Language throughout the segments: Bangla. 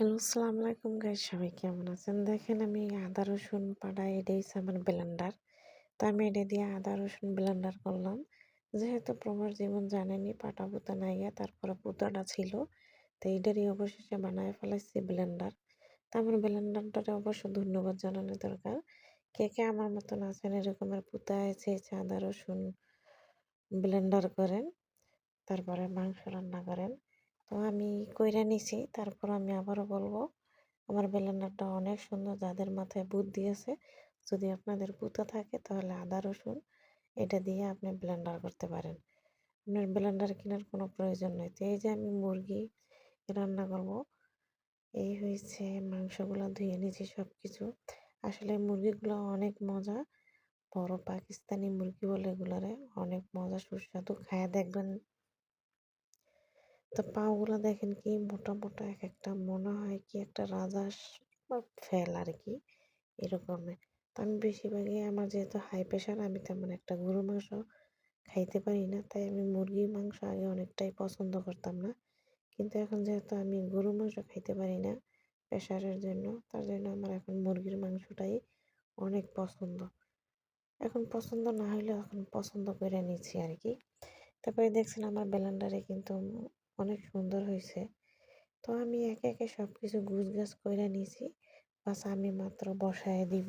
হ্যালো, আসসালামু আলাইকুম গাইস সবাই কেমন আছেন? দেখেন আমি আদা, রসুন পাড়া এটা হচ্ছে আমার ব্লেন্ডার তো আমি এটা দিয়ে আদা, রসুন ব্লেন্ডার করলাম। যেহেতু প্রবাস জীবন জানেনি পাটা পুতা নাইয়া তারপরে পুতাটা ছিল, তো এইটারই অবশেষে বানায় ফেলাইছি ব্লেন্ডার তো আমার ব্লেন্ডারটারে অবশ্য ধন্যবাদ জানানো দরকার। কে কে আমার মতন আছেন এরকমের পুতা আছে আদা, রসুন ব্লেন্ডার করেন, তারপরে মাংস রান্না করেন। তো আমি কইরা নিছি, তারপর আমি আবারও বলব, আমার ব্লেন্ডারটা অনেক সুন্দর, যাদের মাথায় বুদ্ধি আছে, যদি আপনাদের পুঁতো থাকে তাহলে আদা, রসুন, এটা দিয়ে আপনি ব্লেন্ডার করতে পারেন। আপনার ব্লেন্ডার কেনার কোনো প্রয়োজন নেই। তো এই যে আমি মুরগি রান্না করব, এই হয়েছে মাংসগুলো ধুয়ে নিয়েছি সব কিছু আসলে মুরগিগুলো অনেক মজা, বড় পাকিস্তানি মুরগি বলে এগুলারে অনেক মজা, সুস্বাদু, খায়া দেখবেন তো পাগুলো দেখেন কি মোটা মোটা এক একটা মনে হয় কি একটা রাজার ফেল আর কি এরকমের তো আমি বেশিরভাগই আমার যেহেতু হাই প্রেশার আমি তেমন একটা গরু মাংস খাইতে পারি না, তাই আমি মুরগির মাংস আগে অনেকটাই পছন্দ করতাম না। কিন্তু এখন যেহেতু আমি গরু মাংস খাইতে পারি না প্রেশারের জন্য, তার জন্য আমার এখন মুরগির মাংসটাই অনেক পছন্দ। এখন পছন্দ না হলেও এখন পছন্দ করে নিচ্ছি আর কি তারপরে দেখছেন আমার ব্লেন্ডারে কিন্তু অনেক সুন্দর হয়েছে তো আমি একে একে সব কিছু গুছ গাছ করে নিয়েছি বাস আমি মাত্র বসায় দিব।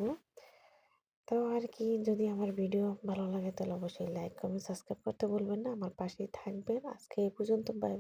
তো আর কি, যদি আমার ভিডিও ভালো লাগে তাহলে অবশ্যই লাইক, কমেন্ট, সাবস্ক্রাইব করতে বলবেন না। আমার পাশেই থাকবেন। আজকে এই পর্যন্ত বাই